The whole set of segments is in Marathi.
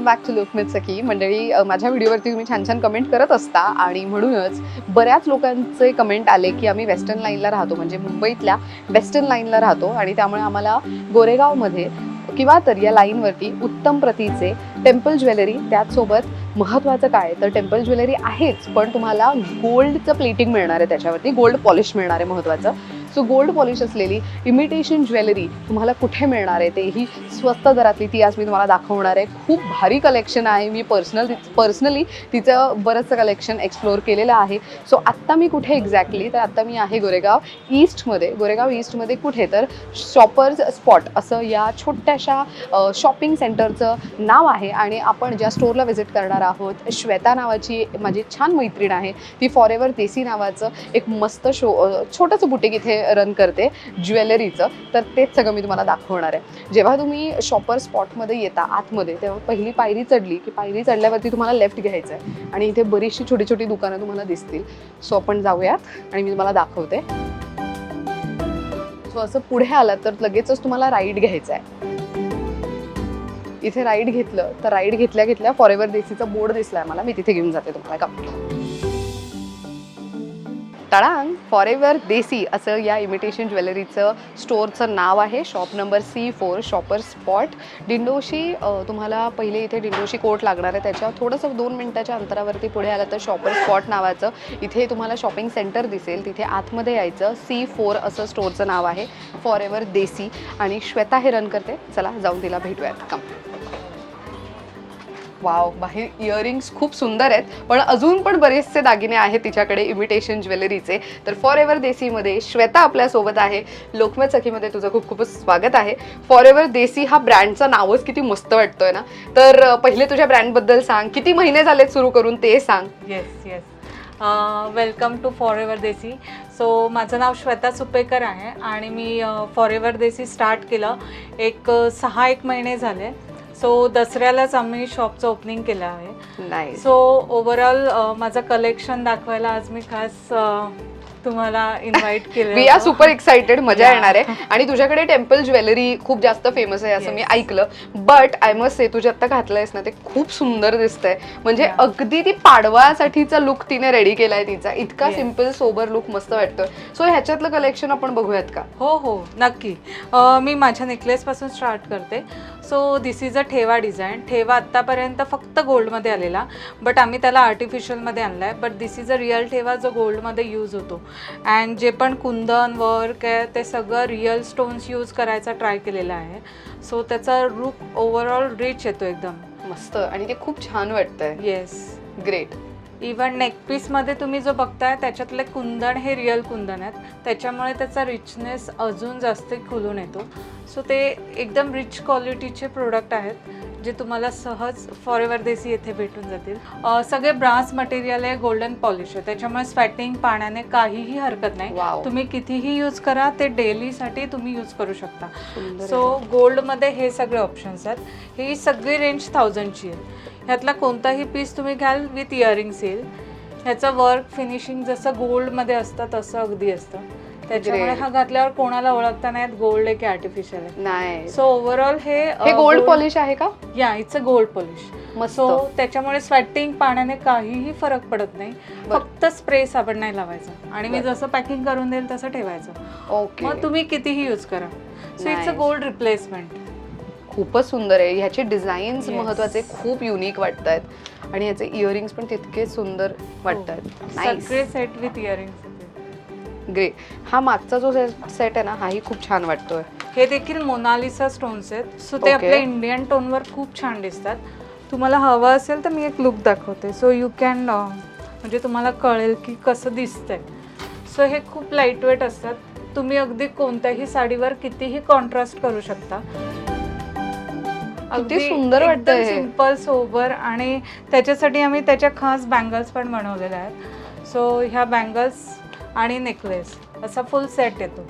Welcome back to Lokmat Sakhi. मंडळी माझ्या व्हिडिओवरती तुम्ही छान छान कमेंट करत असता आणि म्हणूनच बऱ्याच लोकांचे कमेंट आले की आम्ही वेस्टर्न लाईनला राहतो म्हणजे मुंबईतल्या वेस्टर्न लाईनला राहतो आणि त्यामुळे आम्हाला गोरेगावमध्ये किंवा तर या लाईनवरती उत्तम प्रतीचे टेम्पल ज्वेलरी त्याचसोबत महत्त्वाचं काय? तर टेम्पल ज्वेलरी आहेच पण तुम्हाला गोल्डचं प्लेटिंग मिळणार आहे त्याच्यावरती गोल्ड पॉलिश मिळणार आहे महत्त्वाचं. सो गोल्ड पॉलिश असलेली इमिटेशन ज्वेलरी तुम्हाला कुठे मिळणार आहे? तेही स्वस्त दरातली ती आज मी तुम्हाला दाखवणार आहे. खूप भारी कलेक्शन आहे. मी पर्सनल पर्सनली तिचं बरंचसं कलेक्शन एक्सप्लोअर केलेलं आहे. सो आत्ता मी कुठे एक्झॅक्टली तर आत्ता मी आहे गोरेगाव ईस्टमध्ये गोरेगाव ईस्टमध्ये कुठे? तर शॉपर्स स्पॉट असं या छोट्याशा शॉपिंग सेंटरचं नाव आहे. आणि आपण ज्या स्टोरला व्हिजिट करणार आहोत श्वेता नावाची माझी छान मैत्रीण आहे. ती फॉरेवर देसी नावाचं एक मस्त शो छोटंसं बुटीक इथे रन करते ज्वेलरीचं तर तेच सगळं मी तुम्हाला दाखवणार आहे. जेव्हा तुम्ही शॉपर स्पॉटमध्ये येता आतमध्ये तेव्हा पहिली पायरी चढली की पायरी चढल्यावरती तुम्हाला लेफ्ट घ्यायचं आहे आणि इथे बरीचशी छोटी छोटी दुकानं तुम्हाला दिसतील. सो आपण जाऊयात आणि मी तुम्हाला दाखवते. सो असं पुढे आलात तर लगेचच तुम्हाला राईड घ्यायचा आहे इथे राईड घेतलं तर राईड घेतल्या घेतल्या फॉर देसीचा बोर्ड दिसलाय मला. मी तिथे घेऊन जाते तुम्हाला. का तळांग फॉर एव्हर देसी असं या इमिटेशन ज्वेलरीचं स्टोअरचं नाव आहे. Shop number C four shopper spot Dindoshi तुम्हाला पहिले इथे डिंडोशी कोर्ट लागणार आहे. त्याच्या थोडंसं दोन मिनटाच्या अंतरावरती पुढे आलं तर शॉपर स्पॉट नावाचं. इथे तुम्हाला शॉपिंग सेंटर दिसेल. तिथे आतमध्ये यायचं. सी फोर असं स्टोअरचं नाव आहे. For ever desi. आणि श्वेता हे रन करते. चला जाऊन तिला भेटूयात. कम वाव बाहेर इयरिंग्स खूप सुंदर आहेत पण अजून पण बरेचसे दागिने आहेत तिच्याकडे इमिटेशन ज्वेलरीचे तर फॉर एव्हर देसीमध्ये श्वेता आपल्यासोबत आहे. लोकमत सखीमध्ये तुझं खूप खूपच स्वागत आहे. फॉर एव्हर देसी हा ब्रँडचं नावच किती मस्त वाटतोय ना? तर पहिले तुझ्या ब्रँडबद्दल सांग. किती महिने झालेत सुरू करून ते सांग. Yes yes welcome to forever Desi. So माझं नाव श्वेता सुपेकर आहे आणि मी फॉर एव्हर देसी स्टार्ट केलं एक सहा एक महिने झाले. सो दसऱ्यालाच आम्ही शॉपचं ओपनिंग केलं आहे. नाही सो ओव्हरऑल माझं कलेक्शन दाखवायला आज मी खास तुम्हाला इन्व्हाइट केलं. वी आर सुपर एक्साइटेड मजा. येणार आहे. आणि तुझ्याकडे टेम्पल ज्वेलरी खूप जास्त फेमस आहे असं मी. ऐकलं. बट आय मस्ट से तुझ्या आत्ता घातलंयस ना ते खूप सुंदर दिसतंय. म्हणजे. अगदी ती पाडवासाठीचा लुक तिने रेडी केलाय तिचा. इतका. सिंपल सोबर लुक मस्त वाटतोय. सो ह्याच्यातलं कलेक्शन आपण बघूयात का? हो हो. नक्की. मी माझ्या नेकलेसपासून स्टार्ट करते. So this is a Thewa design Thewa आत्तापर्यंत फक्त गोल्डमध्ये आलेला. बट आम्ही त्याला आर्टिफिशियलमध्ये आणला आहे but this is a real Thewa जो गोल्डमध्ये यूज होतो. अँड जे पण कुंदन वर्क आहे ते सगळं रिअल स्टोन्स यूज करायचा ट्राय केलेला आहे. सो त्याचा लुक ओव्हरऑल रिच येतो एकदम. मस्त. आणि ते खूप छान वाटतंय. येस ग्रेट इवन नेकपीसमध्ये तुम्ही जो बघताय त्याच्यातले कुंदन हे रिअल कुंदन आहेत. त्याच्यामुळे त्याचा रिचनेस अजून जास्त खुलून येतो. सो ते एकदम रिच क्वालिटीचे प्रोडक्ट आहेत जे तुम्हाला सहज फॉर एव्हर देसी येथे भेटून जातील. सगळे ब्रास मटेरियल आहे गोल्डन पॉलिश आहे. त्याच्यामुळे स्वेटिंग पाण्याने काहीही हरकत नाही. तुम्ही कितीही यूज करा ते डेलीसाठी तुम्ही यूज करू शकता. सो गोल्डमध्ये हे सगळे ऑप्शन्स आहेत. ही सगळी रेंज थाउजंडची आहे. ह्यातला कोणताही पीस तुम्ही घ्याल विथ इयरिंग्स येईल ह्याचं वर्क फिनिशिंग जसं गोल्डमध्ये असतं तसं अगदी असतं. त्याच्यामुळे. हा घातल्यावर कोणाला ओळखता नाही गोल्ड आहे की आर्टिफिशियल आहे. नाही सो ओव्हरऑल हे हे गोल्ड पॉलिश आहे का? Yeah it's a gold polish मस्त. सो त्याच्यामुळे स्वेटिंग पाण्याने काहीही फरक पडत नाही. फक्त स्प्रे साबण नाही लावायचा. आणि मी. जसं पॅकिंग करून देईल तसं ठेवायचं. ओके मग तुम्ही कितीही यूज करा. So it's a. Gold replacement खूपच सुंदर आहे. ह्याचे डिझाईन्स Yes. महत्त्वाचे खूप युनिक वाटत आहेत आणि ह्याचे इयरिंग्स पण तितके सुंदर वाटत आहेत. सगळे सेट विथ इयरिंग्स ग्रे हा मागचा जो सेट आहे ना हाही खूप छान वाटतोय. हे देखील मोनालिसा स्टोन्स आहेत. सो ते. आपल्या इंडियन टोनवर खूप छान दिसतात. तुम्हाला हवं असेल तर मी एक लुक दाखवते. सो यू कॅन म्हणजे तुम्हाला कळेल की कसं दिसतंय. सो हे खूप लाईटवेट असतात. तुम्ही अगदी कोणत्याही साडीवर कितीही कॉन्ट्रास्ट करू शकता. किती सुंदर वाटतंय हे. सिंपल सोबर आणि त्याच्यासाठी आम्ही त्याच्या खास बँगल्स पण बनवलेल्या आहेत. सो ह्या बँगल्स आणि नेकलेस असा फुल सेट येतो.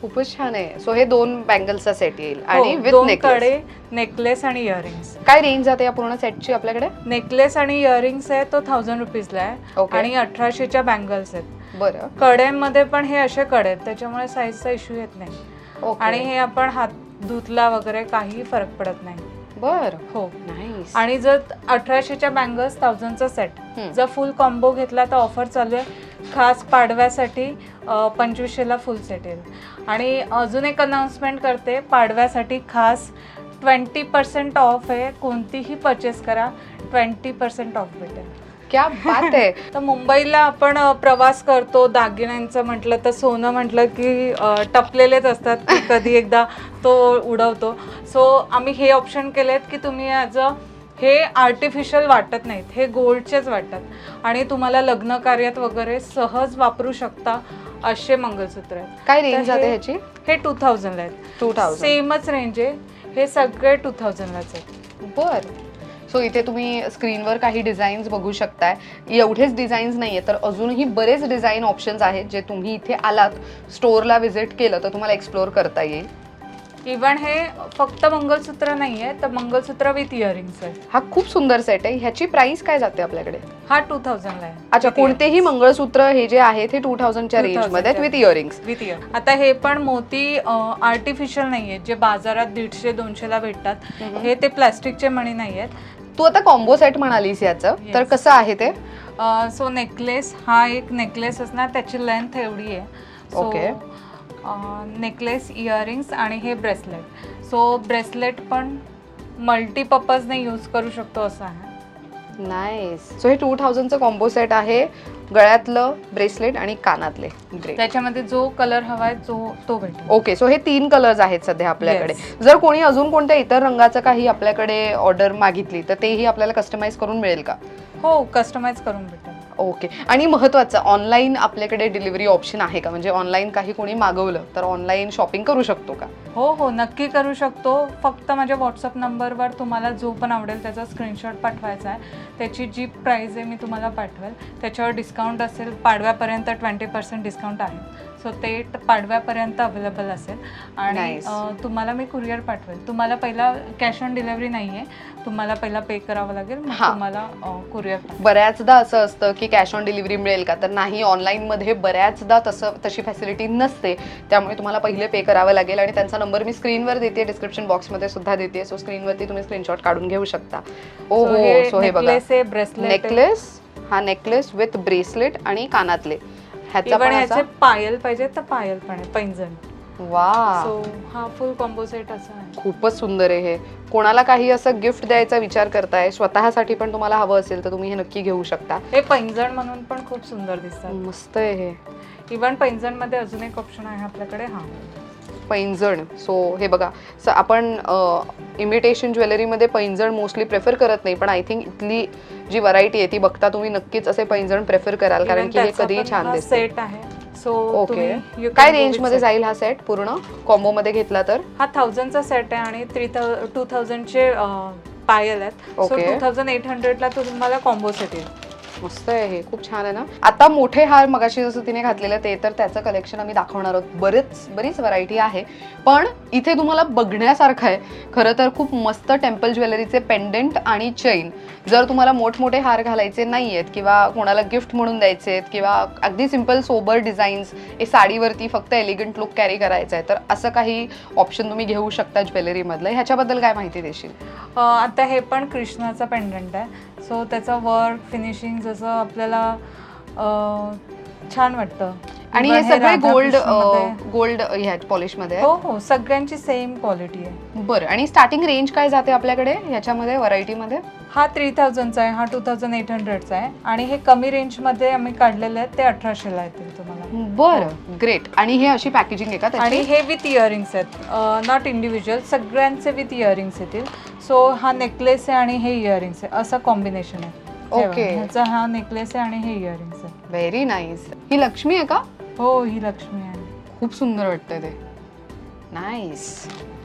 खूपच छान आहे. सो हे दोन बँगलचा सेट येईल आणि हो, विथ दोन नेकलेस कडे नेकलेस आणि इयरिंग्स काय रेंज जाते या पूर्ण सेटची आपल्याकडे? नेकलेस आणि इयरिंग्स आहे तो थाउजंड रुपीजला आहे. आणि अठराशेच्या बँगल्स आहेत. बरं. कड्यांमध्ये पण हे असे कडे आहेत त्याच्यामुळे साईजचा इश्यू येत नाही. आणि हे आपण हात धुतला वगैरे काही फरक पडत नाही. बर. हो. नाईस आणि जर अठराशेच्या बँगल्स थाउजंडचा सेट. जर फुल कॉम्बो घेतला तर ऑफर चालू आहे. खास पाडव्यासाठी पंचवीसशेला फुल सेट येईल. आणि अजून एक अनाउन्समेंट करते पाडव्यासाठी खास ट्वेंटी पर्सेंट ऑफ आहे. कोणतीही परचेस करा ट्वेंटी पर्सेंट ऑफ भेटेल. क्या बात आहे तर मुंबईला आपण प्रवास करतो. दागिन्यांचं म्हटलं तर सोनं म्हटलं की अ, टपलेलेच असतात की कधी एकदा तो उडवतो. सो आम्ही हे ऑप्शन केलेत की तुम्ही ॲज अ हे आर्टिफिशियल वाटत नाहीत हे गोल्डचेच वाटतात. आणि तुम्हाला लग्न कार्यात वगैरे सहज वापरू शकता असे मंगळसूत्र आहेत. काय रेंज तर जाते हे- ह्याची? हे टू थाउजंडला आहेत. टू थाउजंड सेमच रेंज आहे. हे सगळे टू थाउजंडलाच आहेत. बर. सो इथे तुम्ही स्क्रीनवर काही डिझाईन्स बघू शकताय. एवढेच डिझाईन्स नाही आहे तर अजूनही बरेच डिझाईन ऑप्शन्स आहेत जे तुम्ही इथे आलात स्टोअरला व्हिजिट केलं तर तुम्हाला एक्सप्लोअर करता येईल. इवन हे फक्त मंगळसूत्र नाही आहे तर मंगळसूत्र विथ इयरिंग्स आहे. हा खूप सुंदर सेट आहे. ह्याची प्राइस काय जाते आपल्याकडे? हा टू थाउजंडला आहे. अच्छा कोणतेही मंगळसूत्र हे जे आहेत हे टू थाउजंडच्या 2000 रेंजमध्ये. विथ इयरिंग्स विथ इयर आता हे पण मोती आर्टिफिशियल नाही आहेत जे बाजारात दीडशे दोनशेला भेटतात. हे ते प्लास्टिकचे मणी नाही आहेत तू आता कॉम्बो सेट म्हणालीस याचं. तर. कसं आहे ते? सो नेकलेस हा एक नेकलेस असणार त्याची लेंथ एवढी आहे. Okay. नेकलेस इयरिंग्स आणि हे ब्रेसलेट सो ब्रेसलेट पण मल्टीपर्पजने यूज करू शकतो असं आहे. नाईस सो हे टू थाउजंडचं कॉम्बो सेट आहे. गळ्यातलं ब्रेसलेट आणि कानातले त्याच्यामध्ये जो कलर हवाय जो तो भेटेल. ओके सो हे तीन कलर्स आहेत सध्या आपल्याकडे. जर कोणी अजून कोणत्या इतर रंगाचं काही आपल्याकडे ऑर्डर मागितली तर तेही आपल्याला कस्टमाइज करून मिळेल का? हो कस्टमाइज करून भेटेल. ओके. आणि महत्त्वाचं ऑनलाईन आपल्याकडे डिलिव्हरी ऑप्शन आहे का? म्हणजे ऑनलाईन काही कोणी मागवलं तर ऑनलाईन शॉपिंग करू शकतो का? हो हो नक्की करू शकतो. फक्त माझ्या व्हॉट्सअप नंबरवर तुम्हाला जो पण आवडेल त्याचा स्क्रीनशॉट पाठवायचा आहे. त्याची जी प्राईज आहे मी तुम्हाला पाठवेल. त्याच्यावर डिस्काउंट असेल पाडव्यापर्यंत ट्वेंटी पर्सेंट डिस्काउंट आहे. सो ते पाडव्यापर्यंत अवेलेबल असेल. आणि Nice. तुम्हाला मी कुरिअर पाठवेल. तुम्हाला पहिला कॅश ऑन डिलिव्हरी नाही आहे तुम्हाला पहिला पे करावं लागेल. मग. तुम्हाला कुरिअर बऱ्याचदा असं असतं की कॅश ऑन डिलिव्हरी मिळेल का? तर नाही ऑनलाईनमध्ये बऱ्याचदा तसं तशी फॅसिलिटी नसते. त्यामुळे तुम्हाला पहिले पे करावं लागेल आणि त्यांचा नंबर मी स्क्रीनवर देते. डिस्क्रिप्शन बॉक्समध्ये सुद्धा देते. सो स्क्रीनवरती तुम्ही स्क्रीनशॉट काढून घेऊ शकता. ओ हो सो हे बघा. नेकलेस हा नेकलेस विथ ब्रेसलेट आणि कानातले. ह्याचा पण ह्याचे पायल पाहिजे तर पायल पण आहे पैंजण. वा. सो हा फुल कॉम्बो सेट असं आहे. खूपच सुंदर आहे हे. कोणाला काही असं गिफ्ट द्यायचा विचार करताय? स्वतःसाठी पण तुम्हाला हवं असेल तर तुम्ही हे नक्की घेऊ शकता. हे पैंजण म्हणून पण खूप सुंदर दिसतात. मस्त आहे हे. इव्हन पैंजणमध्ये अजून एक ऑप्शन आहे आपल्याकडे हा. पैंजण. सो हे बघा. स आपण इमिटेशन ज्वेलरीमध्ये पैंजण मोस्टली प्रेफर करत नाही. पण आय थिंक इथली जी व्हरायटी आहे ती बघता तुम्ही नक्कीच असे पैंजण प्रेफर कराल. कारण की हे कधीही छान दिसते सेट आहे. सो ओके काय रेंजमध्ये जाईल हा सेट पूर्ण? कॉम्बो मध्ये घेतला तर? हा थाउजंडचा सेट आहे आणि थ्री टू थाउजंडचे पायल आहेत. सो. टू थाउजंड एट हंड्रेडला तो तुम्हाला कॉम्बो सेट येईल. मस्त आहे हे खूप छान आहे ना? आता मोठे हार मगाशी जसं तिने घातलेलं ते तर त्याचं कलेक्शन आम्ही दाखवणार आहोत. बरेच बरीच व्हरायटी आहे. पण इथे तुम्हाला बघण्यासारखं आहे. खरं तर खूप मस्त टेम्पल ज्वेलरीचे पेंडेंट आणि चैन जर तुम्हाला मोठमोठे हार घालायचे नाही आहेत किंवा कोणाला गिफ्ट म्हणून द्यायचे आहेत किंवा अगदी सिंपल सोबर डिझाईन्स हे साडीवरती फक्त एलिगंट लुक कॅरी करायचं आहे तर असं काही ऑप्शन तुम्ही घेऊ शकता ज्वेलरीमधलं ह्याच्याबद्दल काय माहिती देशील? आता हे पण कृष्णाचं पेंडंट आहे. सो त्याचं वर्क फिनिशिंग जसं आपल्याला छान वाटतं. आणि हे सगळे गोल्ड गोल्ड ह्या पॉलिशमध्ये हो हो सगळ्यांची सेम क्वालिटी आहे. बरं आणि स्टार्टिंग रेंज काय जाते आपल्याकडे? ह्याच्यामध्ये व्हरायटीमध्ये? हा थ्री थाउजंडचा आहे हा टू थाउजंड एट हंड्रेडचा आहे. आणि हे कमी रेंजमध्ये आम्ही काढलेले आहेत ते अठराशेला येतील तुम्हाला. बरं ग्रेट. आणि हे अशी पॅकेजिंग आहे का आणि हे विथ इयरिंग्स आहेत. नॉट इंडिव्हिज्युअल सगळ्यांचे विथ इयरिंग्स येतील. सो हा नेकलेस आहे आणि हे इयरिंग्स आहे. असं कॉम्बिनेशन आहे. तेव्हा. Okay. ह्याचा हा नेकलेस आहे आणि हे इयरिंग्स आहे. व्हेरी नाईस ही लक्ष्मी आहे का? हो ही लक्ष्मी आहे. खूप सुंदर वाटतंय ते. नाईस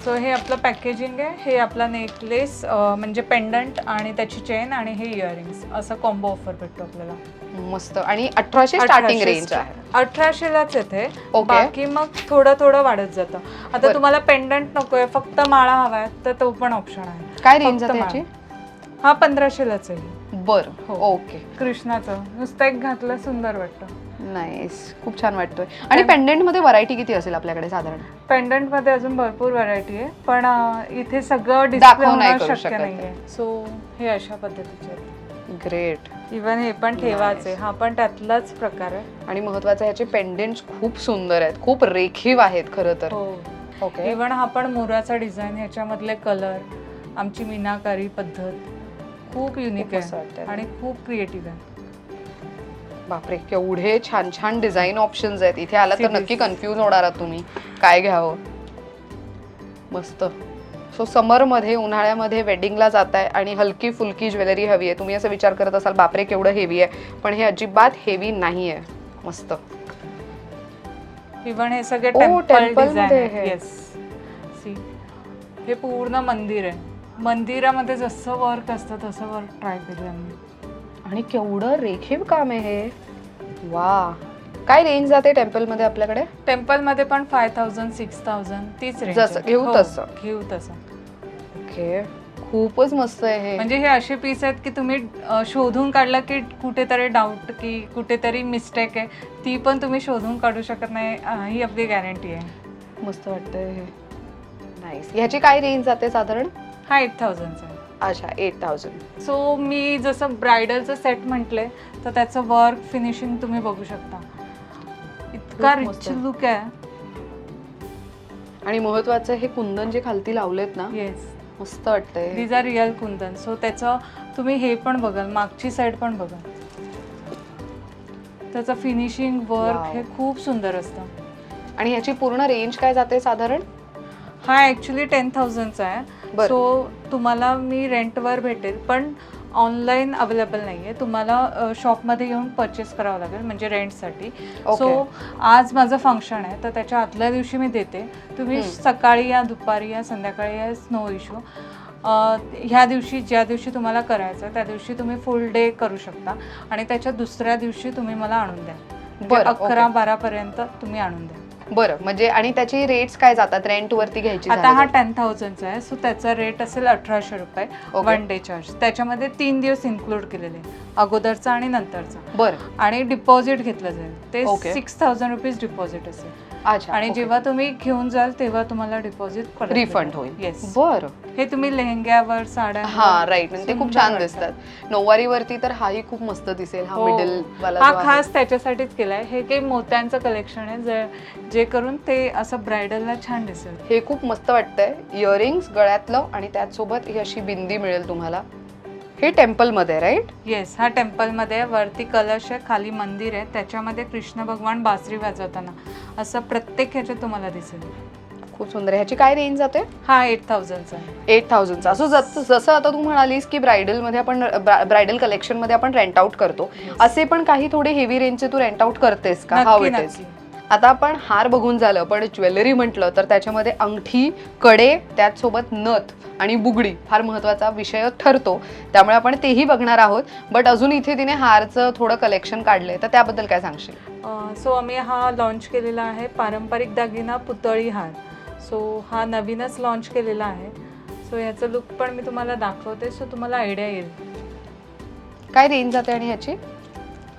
सो हे आपलं पॅकेजिंग आहे. हे आपला नेकलेस म्हणजे पेंडंट आणि त्याची चेन आणि हे इयरिंग्स असं कॉम्बो ऑफर भेटतो आपल्याला. मस्त. आणि अठराशे स्टार्टिंग 1800 रेंज आहे. अठराशेलाच येते. Okay. बाकी मग थोडं थोडं वाढत जातं. आता बरं. तुम्हाला पेंडंट नकोय. फक्त माळा हवाय तर तो पण ऑप्शन आहे. काय रेंज फक्त आहे माळा. त्याची हा पंधराशेलाच आहे. बरं हो. ओके. कृष्णाचं. नुसतं एक घातलं सुंदर वाटतं. नाईस खूप छान वाटतोय. आणि पेंडेंटमध्ये व्हरायटी किती असेल आपल्याकडे साधारण? पेंडंटमध्ये अजून भरपूर व्हरायटी आहे पण अं, इथे सगळं दाखवू डिस्प्ले नाही होणं करू शक्य शकत नाहीये. सो हे अशा पद्धतीचे ग्रेट इवन हे पण ठेवाचे हा पण त्यातलाच प्रकार आहे. आणि महत्वाचं ह्याचे पेंडेंट खूप सुंदर आहेत. खूप रेखीव आहेत खरं तर. हो. ओके इवन हा पण मोराचा डिझाईन ह्याच्यामधले कलर आमची मीनाकारी पद्धत. खूप युनिक खूप मस्त आहे वाटतंय. आणि खूप क्रिएटिव्ह आहे. बापरे केवढे छान छान डिझाईन ऑप्शन्स आहेत. इथे आला तर Seriously. नक्की कन्फ्यूज होणार आहात तुम्ही. काय घ्यावं? मस्त. सो समरमध्ये उन्हाळ्यामध्ये वेडिंगला जाताय आणि हलकी फुलकी ज्वेलरी हवी आहे. तुम्ही असं विचार करत असाल बापरे केवढं हेवी आहे. पण हे अजिबात हेवी नाही आहे. मस्त. इवन हे सगळे ओ, टेम्पल डिझाईन मध्ये हे. येस सी हे पूर्ण मंदिर आहे. मंदिरामध्ये जसं वर्क असतं तसं वर्क ट्राय केलं आम्ही. आणि केवढं रेखीव काम आहे हे. वा. काय रेंज जाते टेम्पलमध्ये आपल्याकडे? टेम्पलमध्ये पण फाय थाउजंड सिक्स थाउजंड तीच रेंज जसं, आहे. घेऊ हो, तसं. घेऊ तसं. ओके. खूपच मस्त आहे हे. म्हणजे हे असे पीस आहेत की तुम्ही अ, शोधून काढलं की कुठेतरी डाऊट की कुठेतरी मिस्टेक आहे. ती पण तुम्ही शोधून काढू शकत नाही अ, ही आपली गॅरंटी आहे. मस्त वाटतंय हे. नाईस ह्याची काय रेंज जाते साधारण? हा एट थाउजंडचा आहे. अच्छा एट थाउजंड सो मी जसं ब्रायडलचं सेट म्हटले तर त्याचं वर्क फिनिशिंग तुम्ही बघू शकता. इतका खूप मस्त. रिच आहे. लुक आहे आणि महत्वाचं हे कुंदन जे खालती लावलेत ना येस मस्त वाटतंय. These are real kundan. So त्याचं तुम्ही हे पण बघाल मागची साईड पण बघाल. त्याचं फिनिशिंग वर्क Wow. हे खूप सुंदर असतं. आणि ह्याची पूर्ण रेंज काय जाते साधारण? हा ॲक्च्युली टेन थाउजंडचा आहे. सो तुम्हाला मी रेंटवर भेटेल पण ऑनलाईन अवेलेबल नाही आहे तुम्हाला शॉपमध्ये येऊन परचेस करावं लागेल म्हणजे रेंटसाठी. सो आज माझं फंक्शन आहे तर त्याच्या आदल्या दिवशी मी देते. तुम्ही. सकाळी या दुपारी या संध्याकाळी या नो इश्यू ह्या दिवशी ज्या दिवशी तुम्हाला करायचं त्या दिवशी तुम्ही फुल डे करू शकता. आणि त्याच्या दुसऱ्या दिवशी तुम्ही मला आणून द्या. म्हणजे अकरा. बारापर्यंत तुम्ही आणून द्या. बरं म्हणजे आणि त्याची रेट्स काय जातात रेंट वरती घ्यायची आता हा? टेन थाउजंडचा आहे सो त्याचा रेट असेल अठराशे रुपये. वन डे चार्ज त्याच्यामध्ये तीन दिवस इन्क्लूड केलेले. अगोदरचा आणि नंतरचा बरं आणि डिपॉझिट घेतलं जाईल ते. सिक्स थाउजंड रुपीज डिपॉझिट असेल अच्छा आणि okay. जेव्हा तुम्ही घेऊन जाल तेव्हा तुम्हाला डिपॉझिट रिफंड होईल. येस बरं. हे तुम्ही लेहंग्यावर साड्या हा राईट ते खूप छान दिसतात. नऊवारी वरती तर हाही खूप मस्त दिसेल हा मिडल हो. हा. खास त्याच्यासाठीच केलाय. हे काही मोत्यांचं कलेक्शन आहे. जे- जे करून ते असं ब्रायडलला छान दिसेल. हे खूप मस्त वाटतंय. इयरिंग्स गळ्यातलं आणि त्याचसोबत ही अशी बिंदी मिळेल तुम्हाला. हे टेम्पलमध्ये राईट येस हा टेम्पलमध्ये आहे. वरती कलश आहे खाली मंदिर आहे. त्याच्यामध्ये कृष्ण भगवान बासरी वाजवताना. असं प्रत्येक ह्याच्यात तुम्हाला दिसेल. खूप सुंदर. आहे. ह्याची काय रेंज जाते? हा एट थाउजंडचा आहे. एट थाउजंडचा असं जस- जसं आता तू म्हणालीस की ब्रायडलमध्ये आपण ब्रायडल कलेक्शनमध्ये आपण रेंट आउट करतो. असे पण काही थोडे हेवी रेंजचे तू रेंट आउट करतेस का? नक्की. आता आपण हार बघून झालं पण ज्वेलरी म्हटलं तर त्याच्यामध्ये अंगठी कडे त्याचसोबत नथ आणि बुगडी फार महत्त्वाचा विषय ठरतो. त्यामुळे आपण तेही बघणार आहोत. बट अजून इथे तिने हारचं थोडं कलेक्शन काढलंय. तर त्याबद्दल काय सांगशील? सो आम्ही हा लॉन्च केलेला आहे. पारंपरिक दागिना पुतळी हार. सो हा नवीनच लॉन्च केलेला आहे. सो ह्याचं लुक पण मी तुम्हाला दाखवते. सो तुम्हाला आयडिया येईल. काय रेंज जाते आणि ह्याची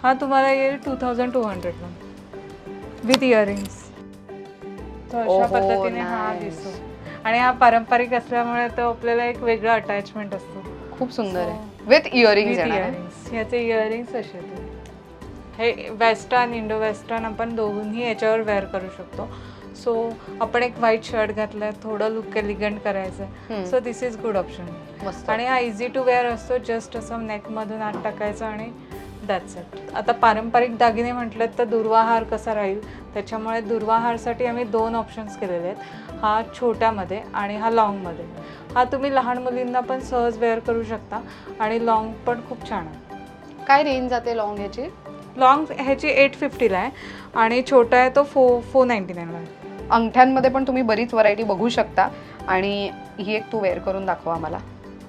हा तुम्हाला येईल टू थाउजंड टू हंड्रेडला विथ इयरिंग्स. अशा ओहो, पद्धतीने हा nice. दिसतो. आणि हा पारंपरिक असल्यामुळे तो आपल्याला एक वेगळं अटॅचमेंट असतो. खूप सुंदर आहे. विथ आहे. इयरिंग्स ह्याचे इयरिंग्स असे आहेत. हे वेस्टर्न इंडो वेस्टर्न आपण दोन्ही याच्यावर वेअर करू शकतो. सो आपण एक व्हाईट शर्ट घातलाय थोडं लुक एलिगंट करायचं. So this is good option मस्त. आणि हा इझी टू वेअर असतो जस्ट असं नेकमधून आत टाकायचं आणि दॅट्स इट आता पारंपरिक दागिने म्हटलं तर दुर्वाहार कसा राहील? त्याच्यामुळे दुर्वाहारसाठी आम्ही दोन ऑप्शन्स केलेले आहेत. हा छोट्यामध्ये आणि हा लॉंगमध्ये हा तुम्ही लहान मुलींना पण सहज वेअर करू शकता आणि लॉंग पण खूप छान आहे. काय रेंज जाते लॉंग ह्याची लॉंग ह्याची एट फिफ्टीला आहे आणि छोटा आहे तो फो फोर नाईन्टी नाईनला आहे. अंगठ्यांमध्ये पण तुम्ही बरीच व्हरायटी बघू शकता आणि ही एक तू वेअर करून दाखवा आम्हाला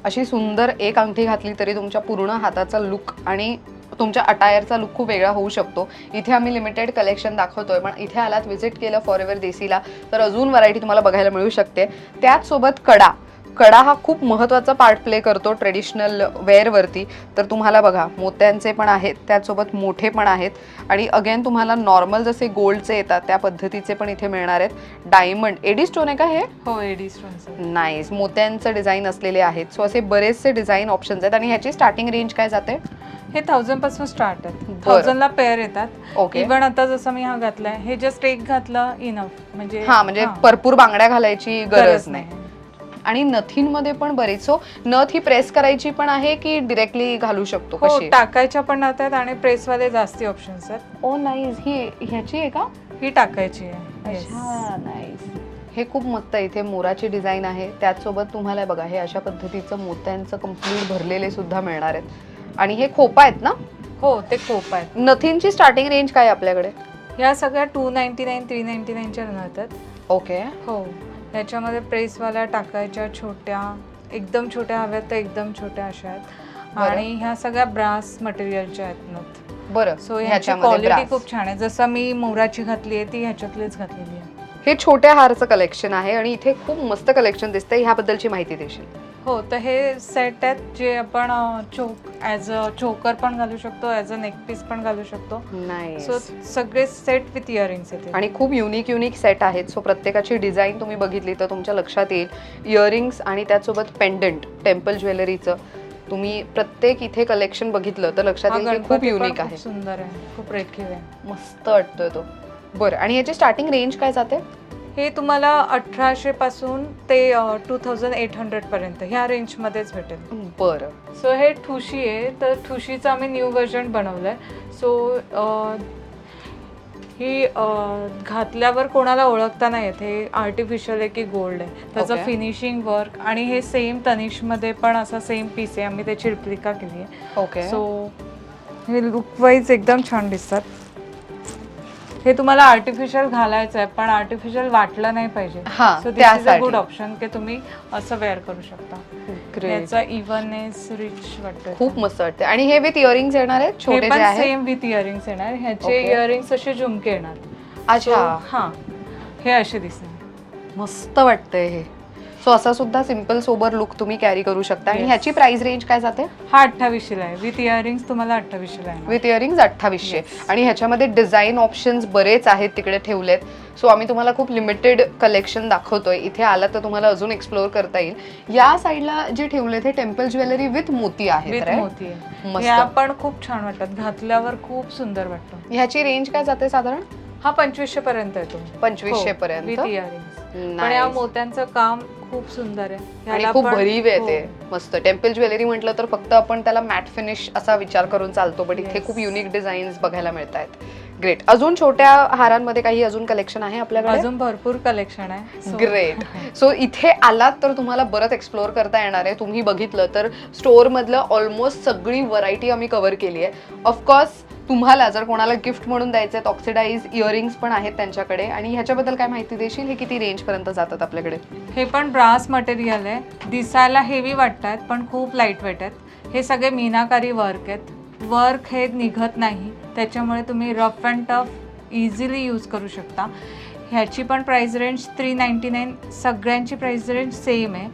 अशी सुंदर एक अंगठी घातली तरी तुमच्या पूर्ण हाताचा लुक आणि तुमच्या अटायरचा लुक खूप वेगळा होऊ शकतो. इथे आम्ही लिमिटेड कलेक्शन दाखवतोय पण इथे आलात व्हिजिट केलं फॉर एव्हर देसीला तर अजून व्हरायटी तुम्हाला बघायला मिळू शकते. त्याचसोबत कडा. कडा हा खूप महत्त्वाचा पार्ट प्ले करतो ट्रेडिशनल वेअरवरती तर तुम्हाला बघा मोत्यांचे पण आहेत त्याचसोबत मोठे पण आहेत. आणि अगेन तुम्हाला नॉर्मल जसे गोल्डचे येतात त्या पद्धतीचे पण इथे मिळणार आहेत. डायमंड एडी स्टोन आहे का हे? हो एडी स्टोनचं नाईस मोत्यांचं डिझाईन असलेले आहेत. सो असे बरेचसे डिझाईन ऑप्शन्स आहेत. आणि ह्याची स्टार्टिंग रेंज काय जाते? हे थाउजंडपासून स्टार्ट आहेत. थाउजंडला पेअर येतात. ओके इव्हन आता जसं मी हा घातलाय हे जस्ट एक घातलं इनफ म्हणजे हा म्हणजे भरपूर बांगड्या घालायची गरज नाही. आणि नथींमध्ये पण बरेच सो नथ ही प्रेस करायची पण आहे की डिरेक्टली घालू शकतो हो टाकायच्या पण आहेत आणि प्रेसवाले जास्ती ऑप्शन्स आहेत. ओ नाईस ही ह्याची आहे का? ही टाकायची आहे. Yes. अच्छा नाईस हे खूप मस्त आहे. इथे मोराची डिझाईन आहे. त्याचसोबत तुम्हाला बघा हे अशा पद्धतीचं मोत्यांचं कंप्लीट भरलेले सुद्धा मिळणार आहेत. आणि हे खोपा आहेत ना? हो ते खूप आहेत. नथींची स्टार्टिंग रेंज काय आहे आपल्याकडे? या सगळ्या two ninety nine three ninety नाईनच्या राहतात ओके हो. याच्यामध्ये प्रेसवाल्या टाकायच्या छोट्या एकदम छोट्या हव्यात तर एकदम छोट्या अशा आहेत. आणि ह्या सगळ्या ब्रास मटेरियलच्या आहेत नथ. बरं. सो ह्याची ह्याच्यामध्ये क्वालिटी. खूप छान आहे. जसं मी मोराची घातली आहे ती ह्याच्यातलीच घातलेली आहे. हे छोट्या हारचं कलेक्शन आहे आणि इथे खूप मस्त कलेक्शन दिसतंय. ह्याबद्दलची माहिती देशील. हो तर हे सेट आहेत जे आपण चोक ॲज अ चोकर पण घालू शकतो ॲज अ नेक पीस पण घालू शकतो. नाही सो सगळे सेट विथ इयरिंग्स येते आणि खूप युनिक युनिक सेट आहेत. सो प्रत्येकाची डिझाईन तुम्ही बघितली तर तुमच्या लक्षात येईल. इयरिंग्स आणि त्याचसोबत पेंडंट टेम्पल ज्वेलरीचं तुम्ही प्रत्येक इथे कलेक्शन बघितलं तर लक्षात येईल खूप युनिक आहे. सुंदर आहे. खूप रेखीव आहे. मस्त वाटतोय तो. बरं आणि याची स्टार्टिंग रेंज काय जाते? हे तुम्हाला अठराशे पासून ते टू थाउजंड एट हंड्रेड पर्यंत ह्या रेंजमध्येच भेटेल. बरं. सो हे ठुशी आहे. तर ठुशीचं आम्ही न्यू व्हर्जन बनवलं आहे सो ही अ, घातल्यावर कोणाला ओळखता नाही येत. हे आर्टिफिशियल आहे की गोल्ड आहे. त्याचं Okay. फिनिशिंग वर्क आणि हे सेम तनिषमध्ये पण असा सेम पीस आहे. आम्ही त्याची रिप्लिका केली आहे. ओके सो हे लुक वाईज एकदम छान दिसतात. हे तुम्हाला आर्टिफिशियल घालायचं आहे पण आर्टिफिशियल वाटलं नाही पाहिजे. हा, सो दिस इज अ त्यासाठी. गुड ऑप्शन की तुम्ही असं वेअर करू शकता. याचा इव्हननेस रिच वाटतं खूप मस्त वाटते आणि हे विथ इयरिंग्स येणार आहेत? हे छोटे जे पण आहेत? सेम विथ इयरिंग्स येणार. ह्याचे Okay. इयरिंग्स असे झुमके येणार. अच्छा. हा. हे असे दिसणार. मस्त वाटतंय हे. सो असा सुद्धा सिंपल सोबर लुक तुम्ही कॅरी करू शकता. आणि. ह्याची प्राइस रेंज काय जाते? हा अठ्ठावीसशेला आहे. विथ इयरिंग्स तुम्हाला अठ्ठावीसशेला आहे विथ इयरिंग्स अठ्ठावीसशे. आणि ह्याच्यामध्ये डिझाईन ऑप्शन्स बरेच आहेत तिकडे ठेवलेत. सो आम्ही तुम्हाला खूप लिमिटेड कलेक्शन दाखवतोय. इथे आला तर तुम्हाला अजून एक्सप्लोअर करता येईल. या साईडला जे ठेवलेत हे टेम्पल ज्वेलरी विथ मोती? मोती आहे. ह्या पण खूप छान वाटतात. घातल्यावर खूप सुंदर वाटतं. ह्याची रेंज काय जाते साधारण? हा पंचवीसशे पर्यंत येतो पंचवीसशे पर्यंत. पण या मोत्यांचं काम खूप सुंदर आहे. आणि खूप भरीव आहे हो. ते. मस्त. टेम्पल ज्वेलरी म्हटलं तर फक्त आपण त्याला मॅट फिनिश असा विचार करून चालतो बट इथे. खूप युनिक डिझाईन्स बघायला मिळत आहेत ग्रेट अजून छोट्या हारांमध्ये काही अजून कलेक्शन आहे आपल्याकडे? अजून भरपूर कलेक्शन आहे. ग्रेट सो इथे आलात तर तुम्हाला बरंच एक्सप्लोअर करता येणार आहे. तुम्ही बघितलं तर स्टोअर मधलं ऑलमोस्ट सगळी व्हरायटी आम्ही कव्हर केली आहे. ऑफकोर्स तुम्हाला जर कोणाला गिफ्ट म्हणून द्यायचे ऑक्सिडाईज इयरिंग्स पण आहेत त्यांच्याकडे. आणि ह्याच्याबद्दल काय माहिती देशील? हे किती रेंज पर्यंत जातात आपल्याकडे? हे पण ब्रास मटेरियल आहे. दिसायला हेवी वाटतात पण खूप लाइट वेट आहेत हे सगळे मीनाकारी वर्क आहेत. वर्क हे निघत नाही. त्याच्यामुळे तुम्ही rough and tough easily use करू शकता. ह्याची पण price range three ninety nine सगळ्यांची प्राइस रेंज सेम आहे.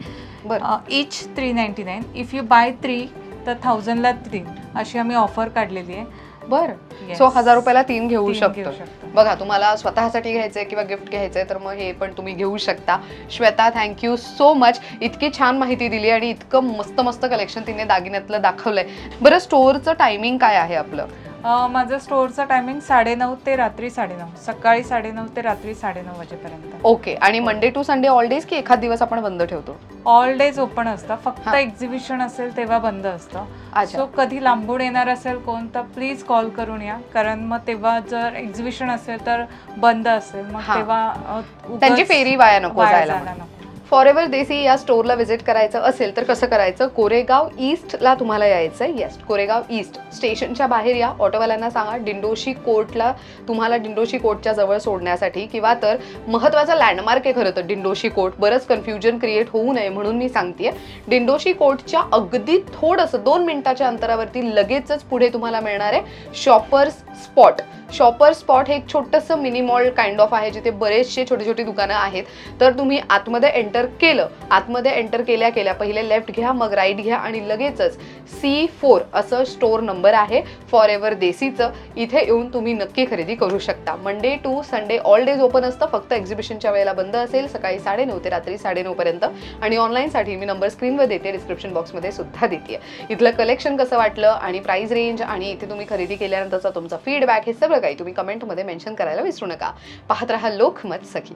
Each three ninety nine if you buy three तर थाउजंडला तीन अशी आम्ही ऑफर काढलेली आहे. बरं. Yes. सो हजार रुपयाला तीन घेऊ तीन शकतो घेऊ शकतो. बघा तुम्हाला स्वतःसाठी घ्यायचंय किंवा गिफ्ट घ्यायचंय तर मग हे पण तुम्ही घेऊ शकता. श्वेता थँक्यू सो मच इतकी छान माहिती दिली आणि इतकं मस्त मस्त कलेक्शन तिने दागिन्यातलं दाखवलंय. बरं स्टोअरचं टायमिंग काय आहे आपलं? माझं स्टोअरचं टायमिंग साडेनऊ ते रात्री साडेनऊ. सकाळी साडेनऊ ते रात्री साडेनऊ वाजेपर्यंत. ओके. आणि Monday to Sunday all days की एखाद दिवस आपण बंद ठेवतो? ऑल डेज ओपन असतं. फक्त. एक्झिबिशन असेल तेव्हा बंद असतं. सो कधी लांबून येणार असेल कोण तर प्लीज कॉल करून या. कारण मग तेव्हा जर एक्झिबिशन असेल तर बंद असेल. मग. तेव्हा त्यांची फेरी वाया नको जायला नको. फॉर एव्हर देसी या स्टोअरला व्हिजिट करायचं असेल तर कसं करायचं? कोरेगाव ईस्टला तुम्हाला यायचं आहे येस कोरेगाव ईस्ट स्टेशनच्या बाहेर या. ऑटोवाल्यांना सांगा डिंडोशी कोर्टला तुम्हाला डिंडोशी कोर्टच्या जवळ सोडण्यासाठी किंवा तर महत्त्वाचं लँडमार्क आहे खरं तर डिंडोशी कोर्ट बरंच कन्फ्युजन क्रिएट होऊ नये म्हणून मी सांगते डिंडोशी कोर्टच्या अगदी थोडंसं दोन मिनिटाच्या अंतरावरती लगेचच पुढे तुम्हाला मिळणार आहे शॉपर्स स्पॉट शॉपर स्पॉट हे एक छोटंसं मिनी मॉल काइंड ऑफ आहे जिथे बरेचसे छोटी छोटी दुकानं आहेत. तर तुम्ही आतमध्ये एंट एंटर केलं. आतमध्ये एंटर केल्या केल्या पहिले लेफ्ट घ्या मग राईट घ्या आणि लगेचच सी फोर असं स्टोअर नंबर आहे फॉर एव्हर देसीचं. इथे येऊन तुम्ही नक्की खरेदी करू शकता. Monday to Sunday all days open असतं. फक्त एक्झिबिशनच्या वेळेला बंद असेल. सकाळी साडेनऊ ते रात्री साडेनऊ पर्यंत. आणि ऑनलाईनसाठी मी नंबर स्क्रीनवर देते. डिस्क्रिप्शन बॉक्समध्ये सुद्धा देते. इथलं कलेक्शन कसं वाटलं? आणि प्राईस रेंज आणि इथे तुम्ही खरेदी केल्यानंतरचा तुमचा फीडबॅक हे सगळं काही तुम्ही कमेंटमध्ये मेन्शन करायला विसरू नका. पाहत राहा लोकमत सखी.